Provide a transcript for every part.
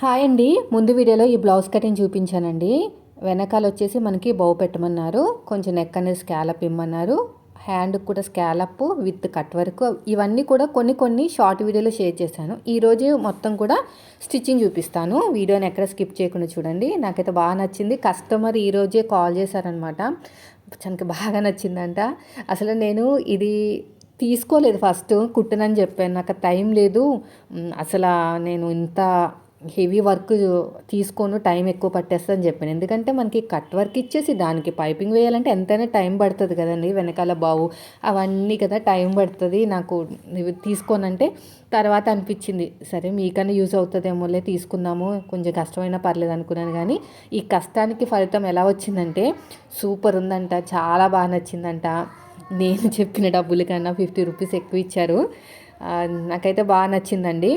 Hi అండి. ముందు వీడియోలో ఈ బ్లౌజ్ కటింగ్ చూపించానండి. వెనకాల వచ్చేసి మనకి బౌ పెట్టమన్నారు. కొంచెం నెక్ అనేది స్కాలప్ ఇమ్మన్నారు. హ్యాండ్ కూడా స్కాలప్ విత్ కట్ వర్క్. ఇవన్నీ కూడా కొన్ని కొన్ని షార్ట్ వీడియోలో షేర్ చేశాను. ఈరోజు మొత్తం కూడా స్టిచ్చింగ్ చూపిస్తాను. వీడియోని ఎక్కడ స్కిప్ చేయకుండా చూడండి. నాకైతే బాగా నచ్చింది. కస్టమర్ ఈరోజే కాల్ చేశారనమాట తనకి బాగా నచ్చిందంట. అసలు నేను ఇది తీసుకోలేదు ఫస్ట్ కుట్టనని చెప్పాను. నాకు టైం లేదు. అసలు నేను ఇంత హెవీ వర్క్ తీసుకోను టైం ఎక్కువ పట్టేస్తుందని చెప్పాను. ఎందుకంటే మనకి కట్ వర్క్ ఇచ్చేసి దానికి పైపింగ్ వేయాలంటే ఎంతైనా టైం పడుతుంది కదండి వెనకాల బావు అవన్నీ కదా టైం పడుతుంది. నాకు తీసుకోనంటే తర్వాత అనిపించింది సరే మీకన్నా యూజ్ అవుతుందేమోలే తీసుకుందాము కొంచెం కష్టమైనా పర్లేదు అనుకున్నాను. కానీ ఈ కష్టానికి ఫలితం ఎలా వచ్చిందంటే సూపర్ ఉందంట చాలా బాగా నచ్చిందంట. నేను చెప్పిన డబ్బుల కన్నా ఫిఫ్టీ రూపీస్ ఎక్కువ ఇచ్చారు. నాకైతే బాగా నచ్చిందండి.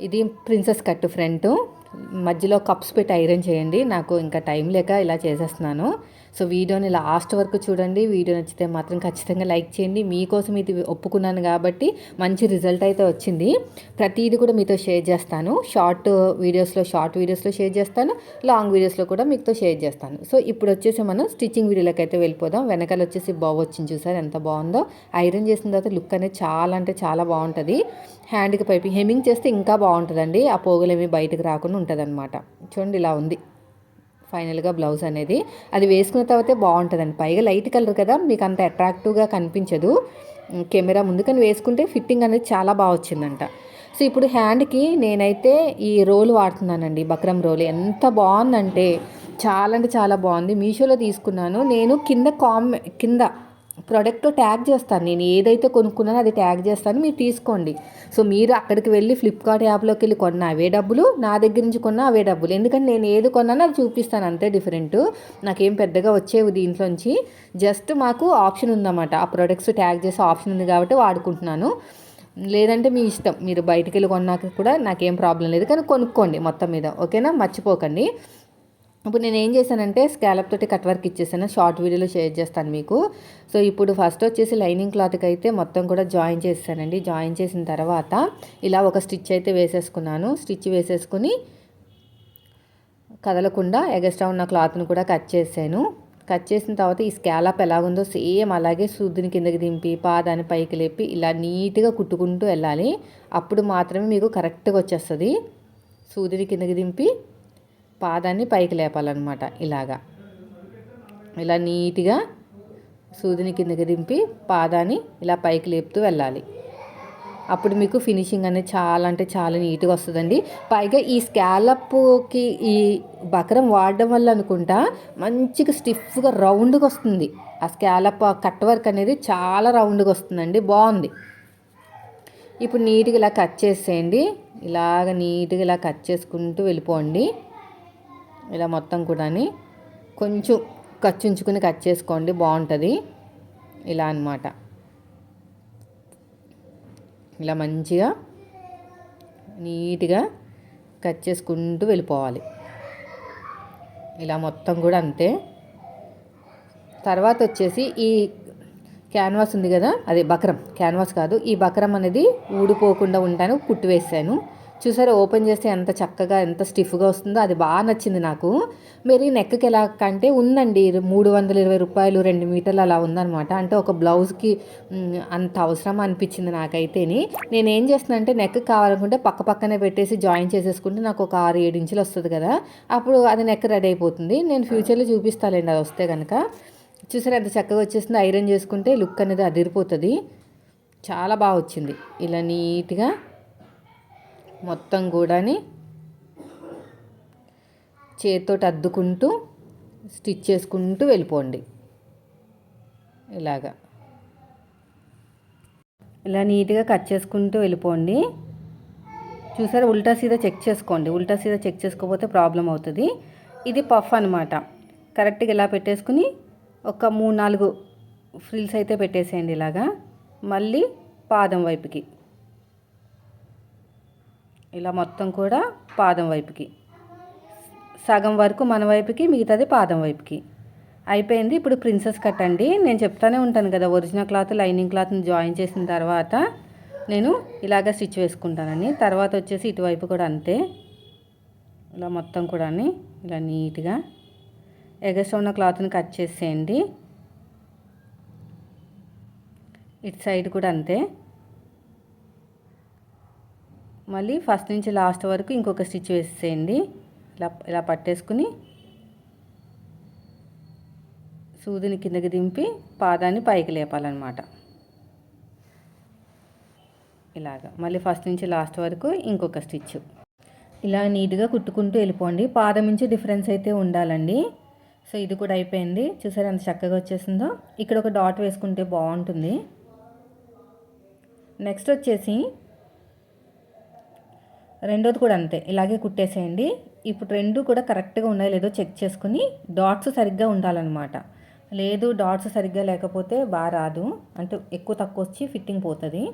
ఇది ప్రిన్సెస్ కట్ ఫ్రంట్. మధ్యలో కప్స్ పెట్టి ఐరన్ చేయండి. నాకు ఇంకా టైం లేక ఇలా చేసేస్తున్నాను. సో వీడియోని లాస్ట్ వరకు చూడండి. వీడియో నచ్చితే మాత్రం ఖచ్చితంగా లైక్ చేయండి. మీకోసం ఇది ఒప్పుకున్నాను కాబట్టి మంచి రిజల్ట్ అయితే వచ్చింది. ప్రతిదీ కూడా మీతో షేర్ చేస్తాను. షార్ట్ వీడియోస్లో షార్ట్ వీడియోస్లో షేర్ చేస్తాను. లాంగ్ వీడియోస్లో కూడా మీతో షేర్ చేస్తాను. సో ఇప్పుడు వచ్చేసి మనం స్టిచ్చింగ్ వీడియోలోకి అయితే వెళ్ళిపోదాం. వెనకాల వచ్చేసి బావ్ వచ్చింది చూసారు? ఎంత బాగుందో. ఐరన్ చేసిన తర్వాత లుక్ అనేది చాలా అంటే చాలా బాగుంటుంది. హ్యాండ్కి పైపింగ్ హెమ్మింగ్ చేస్తే ఇంకా బాగుంటుందండి. ఆ పోగులు ఏమి బయటకు రాకుండా ఉంటుంది చూడండి ఇలా ఉంది. ఫైనల్గా బ్లౌజ్ అనేది. అది వేసుకున్న తర్వాతే బాగుంటుందండి. పైగా లైట్ కలర్ కదా మీకు అంత అట్రాక్టివ్గా కనిపించదు. కెమెరా ముందు కానీ వేసుకుంటే ఫిట్టింగ్ అనేది చాలా బాగా వచ్చిందంట. సో ఇప్పుడు హ్యాండ్కి నేనైతే ఈ రోల్ వాడుతున్నానండి బక్రం రోల్. ఎంత బాగుందంటే చాలా అంటే చాలా బాగుంది. మీషోలో తీసుకున్నాను. నేను కింద కామ్ కింద ప్రోడక్ట్ ట్యాగ్ చేస్తాను. నేను ఏదైతే కొనుక్కున్నానో అది ట్యాగ్ చేస్తాను. మీరు తీసుకోండి. సో మీరు అక్కడికి వెళ్ళి ఫ్లిప్కార్ట్ యాప్లోకి వెళ్ళి కొన్న అవే డబ్బులు నా దగ్గర నుంచి కొన్న అవే డబ్బులు. ఎందుకంటే నేను ఏది కొన్నానో అది చూపిస్తాను. అంతే డిఫరెంట్. నాకేం పెద్దగా వచ్చేవి దీంట్లోంచి. జస్ట్ మాకు ఆప్షన్ ఉందన్నమాట. ఆ ప్రొడక్ట్స్ ట్యాగ్ చేసే ఆప్షన్ ఉంది కాబట్టి వాడుకుంటున్నాను. లేదంటే మీ ఇష్టం. మీరు బయటికి వెళ్ళి కొన్నాక కూడా నాకేం ప్రాబ్లం లేదు. కానీ కొనుక్కోండి మొత్తం మీద. ఓకేనా? మర్చిపోకండి. ఇప్పుడు నేను ఏం చేశానంటే స్కాలప్ తోటి కట్ వర్క్ ఇచ్చేసాను. షార్ట్ వీడియోలో షేర్ చేస్తాను మీకు. సో ఇప్పుడు ఫస్ట్ వచ్చేసి లైనింగ్ క్లాత్కి అయితే మొత్తం కూడా జాయిన్ చేస్తానండి. జాయిన్ చేసిన తర్వాత ఇలా ఒక స్టిచ్ అయితే వేసేసుకున్నాను. స్టిచ్ వేసేసుకుని కదలకుండా ఎగస్ట్రా ఉన్న క్లాత్ను కూడా కట్ చేసాను కట్ చేసిన తర్వాత ఈ స్కాలప్ ఉందో సేమ్ అలాగే సూదిని కిందకి దింపి పాదాన్ని పైకి లేపి ఇలా నీట్గా కుట్టుకుంటూ వెళ్ళాలి. అప్పుడు మాత్రమే మీకు కరెక్ట్గా వచ్చేస్తుంది. సూదిని కిందకి దింపి పాదాన్ని పైకి లేపాలన్నమాట ఇలాగా. ఇలా నీట్గా సూదిని కిందకి దింపి పాదాన్ని ఇలా పైకి లేపుతూ వెళ్ళాలి. అప్పుడు మీకు ఫినిషింగ్ అనేది చాలా అంటే చాలా నీట్గా వస్తుందండి. పైగా ఈ స్కాలప్కి ఈ బకరం వాడడం వల్ల అనుకుంటా మంచిగా స్టిఫ్గా రౌండ్గా వస్తుంది. ఆ స్కాలప్ కట్ వర్క్ అనేది చాలా రౌండ్గా వస్తుందండి. బాగుంది. ఇప్పుడు నీట్గా ఇలా కట్ చేసేయండి. ఇలాగ నీట్గా ఇలా కట్ చేసుకుంటూ వెళ్ళిపోండి. ఇలా మొత్తం కూడా కొంచెం ఖర్చు ఉంచుకుని కట్ చేసుకోండి బాగుంటుంది. ఇలా అన్నమాట. ఇలా మంచిగా నీట్గా కట్ చేసుకుంటూ వెళ్ళిపోవాలి. ఇలా మొత్తం కూడా అంతే. తర్వాత వచ్చేసి ఈ క్యాన్వాస్ ఉంది కదా అదే బక్రం. క్యాన్వాస్ కాదు ఈ బక్రం అనేది ఊడిపోకుండా ఉంటాను కుట్టి వేసాను. చూసారా ఓపెన్ చేస్తే ఎంత చక్కగా ఎంత స్టిఫ్గా వస్తుందో అది బాగా నచ్చింది నాకు. మరి నెక్కి ఎలా కంటే ఉందండి మూడు వందల ఇరవై రూపాయలు రెండు మీటర్లు అలా ఉందన్నమాట. అంటే ఒక బ్లౌజ్కి అంత అవసరం అనిపించింది నాకైతేని. నేను ఏం చేస్తున్నా అంటే నెక్ కావాలనుకుంటే పక్క పక్కనే పెట్టేసి జాయిన్ చేసేసుకుంటే నాకు ఒక ఆరు ఏడు ఇంచులు వస్తుంది కదా. అప్పుడు అది నెక్ రెడీ అయిపోతుంది. నేను ఫ్యూచర్లో చూపిస్తాలేండి అది వస్తే కనుక చూసారా ఎంత చక్కగా వచ్చేసింది ఐరన్ చేసుకుంటే లుక్ అనేది అదిరిపోతుంది. చాలా బాగా వచ్చింది. ఇలా నీట్గా మొత్తం కూడాని చేతితో అద్దుకుంటూ స్టిచ్ చేసుకుంటూ వెళ్ళిపోండి. ఇలాగా. ఇలా నీట్గా కట్ చేసుకుంటూ వెళ్ళిపోండి. చూసారా? ఉల్టా సీదా చెక్ చేసుకోండి. ఉల్టా సీదా చెక్ చేసుకోకపోతే ప్రాబ్లం అవుతుంది. ఇది పఫ్ అనమాట కరెక్ట్గా ఇలా పెట్టేసుకుని ఒక మూడు నాలుగు ఫ్రిల్స్ అయితే పెట్టేసేయండి ఇలాగా. మళ్ళీ పాదం వైపుకి. ఇలా మొత్తం కూడా పాదం వైపుకి. సగం వరకు మన వైపుకి మిగతాది పాదం వైపుకి. అయిపోయింది. ఇప్పుడు ప్రిన్సెస్ కట్ అండి నేను చెప్తానే ఉంటాను కదా ఒరిజినల్ క్లాత్ లైనింగ్ క్లాత్ని జాయిన్ చేసిన తర్వాత నేను ఇలాగ స్టిచ్ వేసుకుంటానండి తర్వాత వచ్చేసి ఇటువైపు కూడా అంతే. ఇలా మొత్తం కూడా ఇలా నీట్గా ఎగస్ట్రా ఉన్న క్లాత్ని కట్ చేసేయండి. ఇటు సైడ్ కూడా అంతే. మళ్ళీ ఫస్ట్ నుంచి లాస్ట్ వరకు ఇంకొక స్టిచ్ వేసేయండి. ఇలా ఇలా పట్టేసుకుని సూదిని కిందకి దింపి పాదాన్ని పైకి లేపాలన్నమాట. ఇలాగా. మళ్ళీ ఫస్ట్ నుంచి లాస్ట్ వరకు ఇంకొక స్టిచ్. ఇలా నీట్గా కుట్టుకుంటూ వెళ్ళిపోండి. పాదం నుంచి డిఫరెన్స్ అయితే ఉండాలండి. సో ఇది కూడా అయిపోయింది. చూసారు ఎంత చక్కగా వచ్చేసిందో? ఇక్కడ ఒక డాట్ వేసుకుంటే బాగుంటుంది. నెక్స్ట్ వచ్చేసి రెండోది కూడా అంతే. ఇలాగే కుట్టేసేయండి. ఇప్పుడు రెండు కూడా కరెక్ట్గా ఉన్నాయో. లేదో చెక్ చేసుకుని డాట్స్ సరిగ్గా ఉండాలన్నమాట. లేదు డాట్స్ సరిగ్గా లేకపోతే బాగా రాదు. అంటే ఎక్కువ తక్కువ వచ్చి ఫిట్టింగ్ పోతుంది.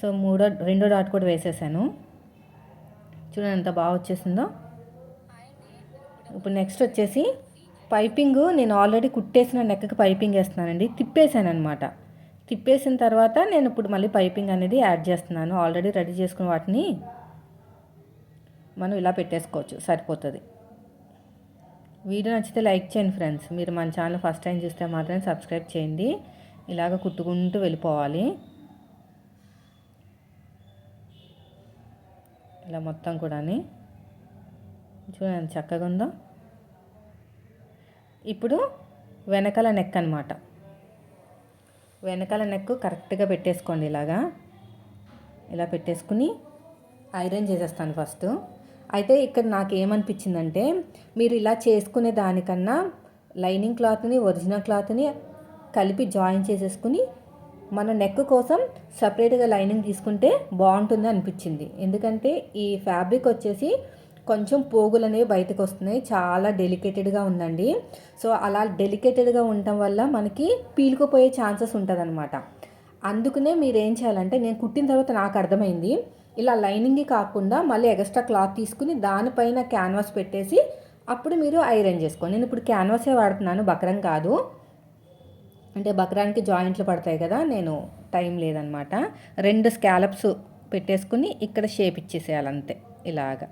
సో మూడో రెండో డాట్ కూడా వేసేసాను. చూడండి ఎంత బాగా వచ్చేసిందో. ఇప్పుడు నెక్స్ట్ వచ్చేసి పైపింగ్ నేను ఆల్రెడీ కుట్టేసిన నెక్కకి పైపింగ్ వేస్తున్నానండి. తిప్పేసాను అనమాట తిప్పేసిన తర్వాత నేను ఇప్పుడు మళ్ళీ పైపింగ్ అనేది యాడ్ చేస్తున్నాను. ఆల్రెడీ రెడీ చేసుకున్న వాటిని మనం ఇలా పెట్టేసుకోవచ్చు. సరిపోతుంది. వీడియో నచ్చితే లైక్ చేయండి ఫ్రెండ్స్. మీరు మన ఛానల్ ఫస్ట్ టైం చూస్తే మాత్రం సబ్స్క్రైబ్ చేయండి. ఇలాగ కుట్టుకుంటూ వెళ్ళిపోవాలి. ఇలా మొత్తం కూడా చూడండి చక్కగా ఉందో. ఇప్పుడు వెనకాల నెక్ అనమాట వెనకాల నెక్ కరెక్ట్గా పెట్టేసుకోండి ఇలాగా. ఇలా పెట్టేసుకుని ఐరన్ చేసేస్తాను ఫస్ట్. అయితే ఇక్కడ నాకు ఏమనిపించిందంటే మీరు ఇలా చేసుకునే దానికన్నా లైనింగ్ క్లాత్ని ఒరిజినల్ క్లాత్ని కలిపి జాయిన్ చేసేసుకుని మన నెక్ కోసం సపరేట్గా లైనింగ్ తీసుకుంటే బాగుంటుంది అనిపించింది. ఎందుకంటే ఈ ఫ్యాబ్రిక్ వచ్చేసి కొంచెం పోగులు అనేవి బయటకు వస్తున్నాయి చాలా డెలికేటెడ్గా ఉందండి. సో అలా డెలికేటెడ్గా ఉండటం వల్ల మనకి పీలుకుపోయే ఛాన్సెస్ ఉంటుంది అందుకనే మీరు ఏం చేయాలంటే నేను కుట్టిన తర్వాత నాకు అర్థమైంది ఇలా లైనింగ్ కాకుండా మళ్ళీ ఎక్స్ట్రా క్లాత్ తీసుకుని దానిపైన క్యాన్వాస్ పెట్టేసి అప్పుడు మీరు ఐరన్ చేసుకోండి. నేను ఇప్పుడు క్యాన్వాసే వాడుతున్నాను బక్రం కాదు. అంటే బక్రానికి జాయింట్లు పడతాయి కదా నేను టైం లేదనమాట. రెండు స్కాలప్స్ పెట్టేసుకుని ఇక్కడ షేప్ ఇచ్చేసేయాలంతే ఇలాగా.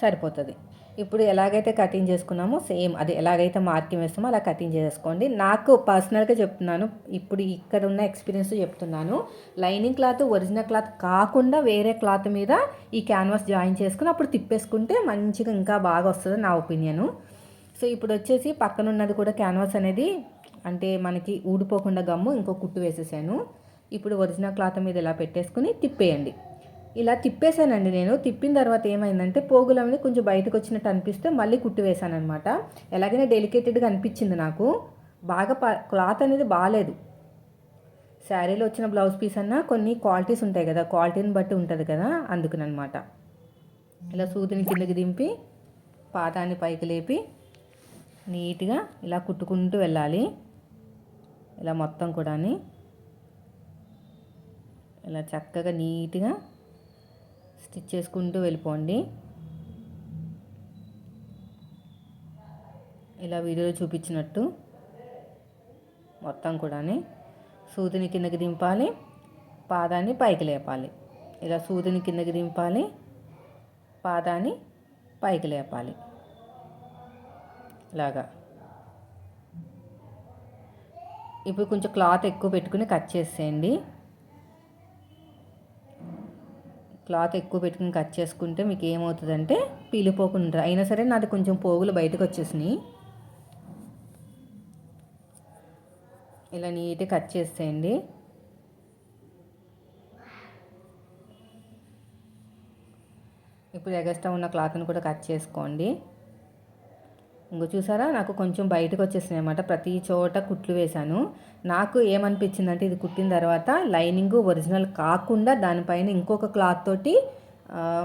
సరిపోతుంది. ఇప్పుడు ఎలాగైతే కటింగ్ చేసుకున్నామో సేమ్ అది ఎలాగైతే మార్కింగ్ వేస్తామో అలా కటింగ్ చేసుకోండి. నాకు పర్సనల్గా చెప్తున్నాను. ఇప్పుడు ఇక్కడ ఉన్న ఎక్స్పీరియన్స్ చెప్తున్నాను. లైనింగ్ క్లాత్ ఒరిజినల్ క్లాత్ కాకుండా వేరే క్లాత్ మీద ఈ క్యాన్వాస్ జాయిన్ చేసుకుని అప్పుడు తిప్పేసుకుంటే మంచిగా ఇంకా బాగా వస్తుంది నా ఒపీనియను సో ఇప్పుడు వచ్చేసి పక్కన ఉన్నది కూడా క్యాన్వాస్ అనేది అంటే మనకి ఊడిపోకుండా గమ్ము ఇంకో కుట్టు వేసేసాను. ఇప్పుడు ఒరిజినల్ క్లాత్ మీద ఇలా పెట్టేసుకుని తిప్పేయండి. ఇలా తిప్పేశానండి నేను. తిప్పిన తర్వాత ఏమైందంటే పోగులన్నీ కొంచెం బయటకు వచ్చినట్టు అనిపిస్తే మళ్ళీ కుట్టి అనమాట ఎలాగైనా డెలికేటెడ్గా అనిపించింది నాకు. బాగా క్లాత్ అనేది బాగాలేదు శారీలో వచ్చిన బ్లౌజ్ పీస్ అన్నా కొన్ని క్వాలిటీస్ ఉంటాయి కదా క్వాలిటీని బట్టి ఉంటుంది కదా అందుకునమాట ఇలా సూదిని కిందకి దింపి పాదాన్ని పైకి లేపి నీట్గా ఇలా కుట్టుకుంటూ వెళ్ళాలి. ఇలా మొత్తం కూడా ఇలా చక్కగా నీట్గా స్టిచ్ చేసుకుంటూ వెళ్ళిపోండి. ఇలా వీడియోలో చూపించినట్టు మొత్తం కూడా సూదిని కిందకి దింపాలి పాదాన్ని పైకి లేపాలి. ఇలా సూదిని కిందకి దింపాలి పాదాన్ని పైకి లేపాలి. ఇలాగా. ఇప్పుడు కొంచెం క్లాత్ ఎక్కువ పెట్టుకుని కట్ చేసేయండి. క్లాత్ ఎక్కువ పెట్టుకుని కట్ చేసుకుంటే మీకు ఏమవుతుందంటే పీలిపోకుండా అయినా సరే నాది కొంచెం పోగులు బయటకు వచ్చేసినాయి. ఇలా నీట్గా కట్ చేసేయండి. ఇప్పుడు ఎగస్ట్రా ఉన్న క్లాత్ని కూడా కట్ చేసుకోండి. ఇంకో చూసారా? నాకు కొంచెం బయటకు వచ్చేసినాయి అనమాట ప్రతి చోట కుట్లు వేశాను. నాకు ఏమనిపించిందంటే ఇది కుట్టిన తర్వాత లైనింగ్ ఒరిజినల్ కాకుండా దానిపైన ఇంకొక క్లాత్ తోటి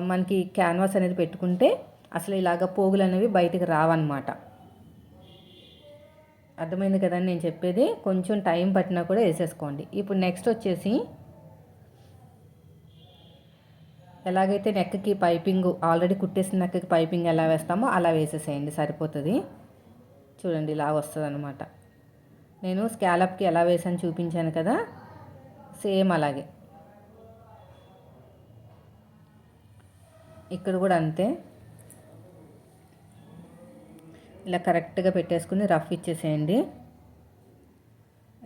మనకి క్యాన్వాస్ అనేది పెట్టుకుంటే అసలు ఇలాగ పోగులు అనేవి బయటకు రావన్నమాట. అర్థమైంది కదండి నేను చెప్పేది? కొంచెం టైం పట్టినా కూడా వేసేసుకోండి. ఇప్పుడు నెక్స్ట్ వచ్చేసి ఎలాగైతే నెక్కకి పైపింగ్ ఆల్రెడీ కుట్టేసిన నెక్కకి పైపింగ్ ఎలా వేస్తామో అలా వేసేసేయండి సరిపోతుంది. చూడండి ఇలా వస్తుంది అనమాట నేను స్కాలప్కి ఎలా వేసాను చూపించాను కదా సేమ్ అలాగే. ఇక్కడ కూడా అంతే. ఇలా కరెక్ట్గా పెట్టేసుకుని రఫ్ ఇచ్చేసేయండి.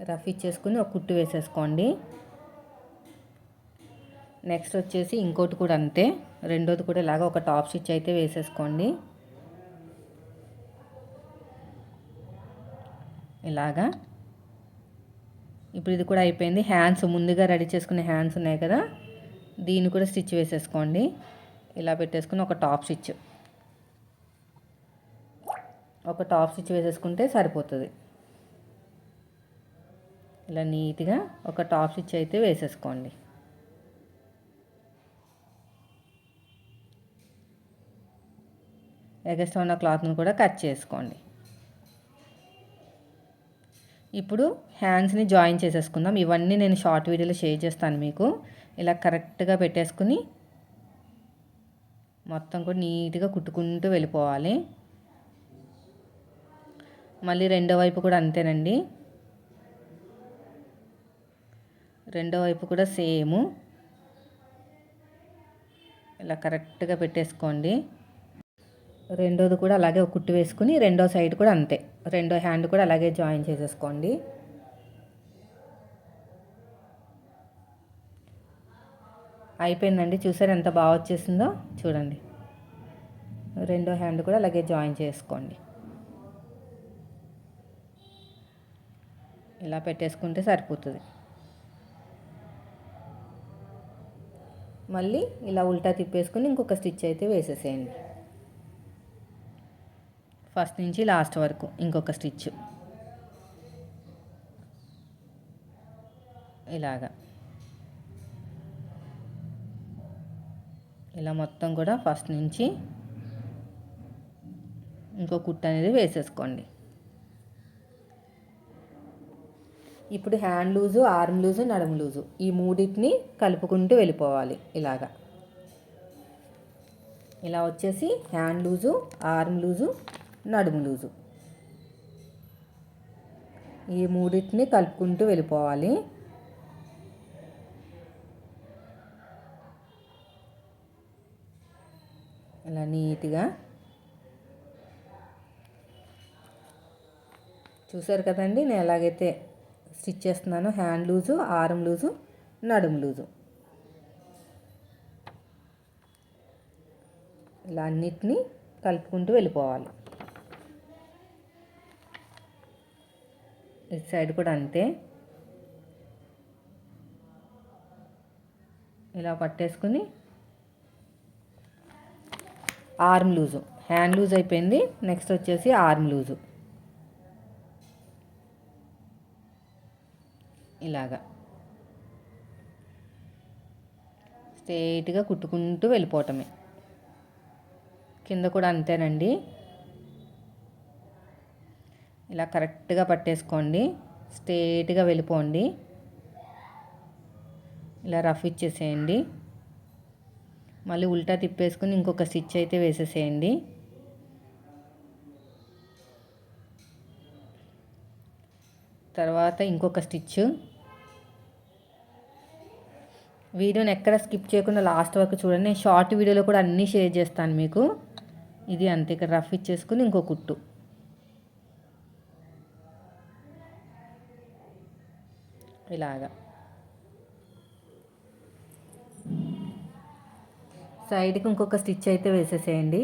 రఫ్ ఇచ్చేసుకుని ఒక కుట్టు వేసేసుకోండి. నెక్స్ట్ వచ్చేసి ఇంకోటి కూడా అంతే. రెండోది కూడా ఇలాగ ఒక టాప్ స్టిచ్ అయితే వేసేసుకోండి. ఇలాగా. ఇప్పుడు ఇది కూడా అయిపోయింది. హ్యాండ్స్ ముందుగా రెడీ చేసుకునే హ్యాండ్స్ ఉన్నాయి కదా దీన్ని కూడా స్టిచ్ వేసేసుకోండి. ఇలా పెట్టేసుకుని ఒక టాప్ స్టిచ్. ఒక టాప్ స్టిచ్ వేసేసుకుంటే సరిపోతుంది. ఇలా నీట్గా ఒక టాప్ స్టిచ్ అయితే వేసేసుకోండి. ఎగస్ట్రా ఉన్న క్లాత్ను కూడా కట్ చేసుకోండి. ఇప్పుడు హ్యాండ్స్ని జాయిన్ చేసేసుకుందాం. ఇవన్నీ నేను షార్ట్ వీడియోలో షేర్ చేస్తాను మీకు. ఇలా కరెక్ట్గా పెట్టేసుకుని మొత్తం కూడా నీట్గా కుట్టుకుంటూ వెళ్ళిపోవాలి. మళ్ళీ రెండో వైపు కూడా అంతేనండి. రెండో వైపు కూడా సేము. ఇలా కరెక్ట్గా పెట్టేసుకోండి. రెండోది కూడా అలాగే ఒక కుట్టు వేసుకుని రెండో సైడ్ కూడా అంతే. రెండో హ్యాండ్ కూడా అలాగే జాయిన్ చేసేసుకోండి. అయిపోయిందండి. చూసారు ఎంత బాగా వచ్చేసిందో? చూడండి. రెండో హ్యాండ్ కూడా అలాగే జాయిన్ చేసుకోండి. ఇలా పెట్టేసుకుంటే సరిపోతుంది. మళ్ళీ ఇలా ఉల్టా తిప్పేసుకుని ఇంకొక స్టిచ్ అయితే వేసేసేయండి. ఫస్ట్ నుంచి లాస్ట్ వరకు ఇంకొక స్టిచ్. ఇలాగా. ఇలా మొత్తం కూడా ఫస్ట్ నుంచి ఇంకో కుట్ట అనేది వేసేసుకోండి. ఇప్పుడు హ్యాండ్ లూజు ఆర్మ్ లూజు నడుము లూజు ఈ మూడింటిని కలుపుకుంటూ వెళ్ళిపోవాలి ఇలాగా. ఇలా వచ్చేసి హ్యాండ్ లూజు ఆర్మ్ లూజు నడుము లూజు. ఈ మూడింటిని కలుపుకుంటూ వెళ్ళిపోవాలి. ఇలా నీట్గా. చూసారు కదండి నేను ఎలాగైతే స్టిచ్ చేస్తున్నాను హ్యాండ్ లూజు ఆర్మ్ లూజు నడుము లూజు. ఇలా అన్నిటినీ కలుపుకుంటూ వెళ్ళిపోవాలి. ఇటు సైడ్ కూడా అంతే. ఇలా పట్టేసుకుని ఆర్మ్ లూజు హ్యాండ్ లూజ్ అయిపోయింది. నెక్స్ట్ వచ్చేసి ఆర్మ్ లూజు. ఇలాగా. స్ట్రైట్గా కుట్టుకుంటూ వెళ్ళిపోవటమే. కింద కూడా అంతేనండి. ఇలా కరెక్ట్గా పట్టేసుకోండి. స్ట్రేట్గా వెళ్ళిపోండి. ఇలా రఫ్ ఇచ్చేసేయండి. మళ్ళీ ఉల్టా తిప్పేసుకుని ఇంకొక స్టిచ్ అయితే వేసేసేయండి. తర్వాత ఇంకొక స్టిచ్. వీడియోని ఎక్కడ స్కిప్ చేయకుండా లాస్ట్ వరకు చూడండి. నేను షార్ట్ వీడియోలో కూడా అన్నీ షేర్ చేస్తాను మీకు. ఇది అంతే ఇక్కడ రఫ్ ఇచ్చేసుకుని ఇంకో కుట్టు. ఇలాగా. సైడ్కి ఇంకొక స్టిచ్ అయితే వేసేసేయండి.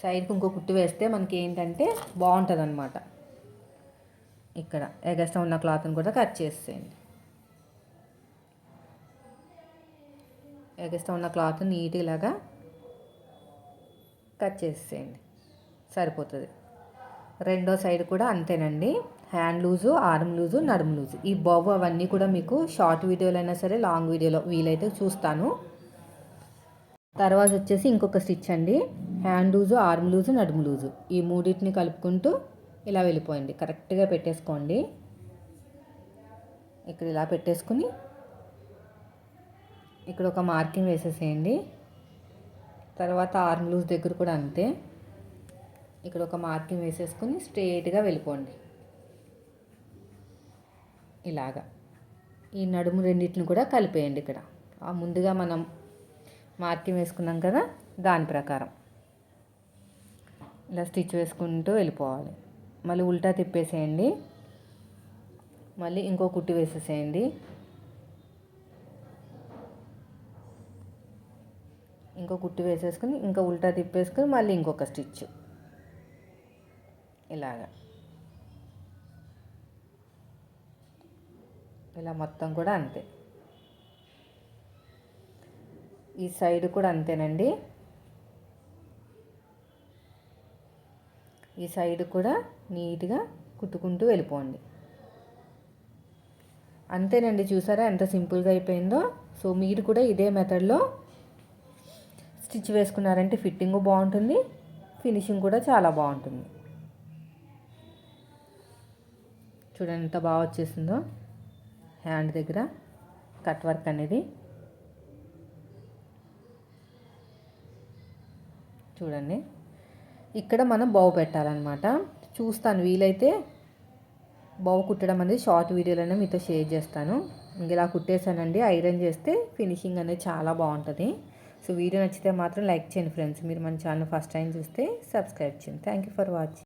సైడ్కి ఇంకో కుట్టు వేస్తే మనకి ఏంటంటే బాగుంటుంది అనమాట ఇక్కడ ఎగస్ట్రా ఉన్న క్లాత్ని కూడా కట్ చేసేయండి ఎగస్ట్రా ఉన్న క్లాత్ నీట్ ఇలాగా కట్ చేసేయండి సరిపోతుంది. రెండో సైడ్ కూడా అంతేనండి. హ్యాండ్ లూజు ఆర్మ్ లూజు నడుము లూజు. ఈ బాబు అవన్నీ కూడా మీకు షార్ట్ వీడియోలో అయినా సరే లాంగ్ వీడియోలో వీలైతే చూస్తాను. తర్వాత వచ్చేసి ఇంకొక స్టిచ్ అండి. హ్యాండ్ లూజు ఆర్మ్ లూజు నడుము లూజు. ఈ మూడింటిని కలుపుకుంటూ ఇలా వెళ్ళిపోయింది కరెక్ట్గా పెట్టేసుకోండి. ఇక్కడ ఇలా పెట్టేసుకుని ఇక్కడ ఒక మార్కింగ్ వేసేసేయండి. తర్వాత ఆర్మ్ లూజ్ దగ్గర కూడా అంతే. ఇక్కడ ఒక మార్కింగ్ వేసేసుకుని స్ట్రేట్గా వెళ్ళిపోండి. ఇలాగా. ఈ నడుము రెండింటిని కూడా కలిపేయండి ఇక్కడ. ఆ ముందుగా మనం మార్కింగ్ వేసుకున్నాం కదా దాని ప్రకారం. ఇలా స్టిచ్ వేసుకుంటూ వెళ్ళిపోవాలి. మళ్ళీ ఉల్టా తిప్పేసేయండి. మళ్ళీ ఇంకో కుట్టి వేసేసేయండి. ఇంకో కుట్టి వేసేసుకుని ఇంకా ఉల్టా తిప్పేసుకుని మళ్ళీ ఇంకొక స్టిచ్. ఇలాగా. ఇలా మొత్తం కూడా అంతే. ఈ సైడ్ కూడా అంతేనండి. ఈ సైడ్ కూడా నీట్గా కుట్టుకుంటూ వెళ్ళిపోండి. అంతేనండి చూసారా ఎంత సింపుల్గా అయిపోయిందో. సో మీరు కూడా ఇదే మెథడ్లో స్టిచ్ వేసుకున్నారంటే ఫిట్టింగ్ బాగుంటుంది ఫినిషింగ్ కూడా చాలా బాగుంటుంది. చూడండి ఎంత బాగా వచ్చేసిందో హ్యాండ్ దగ్గర కట్ వర్క్ అనేది. చూడండి. ఇక్కడ మనం బౌ పెట్టాలన్నమాట. చూస్తాను వీలైతే బౌ కుట్టడం అనేది షార్ట్ వీడియోలోనే మీతో షేర్ చేస్తాను. ఇలా కుట్టేశానండి. ఐరన్ చేస్తే ఫినిషింగ్ అనేది చాలా బాగుంటుంది. సో వీడియో నచ్చితే మాత్రం లైక్ చేయండి ఫ్రెండ్స్. మీరు మన ఛానల్ ఫస్ట్ టైం చూస్తే సబ్స్క్రైబ్ చేయండి. Thank you for watching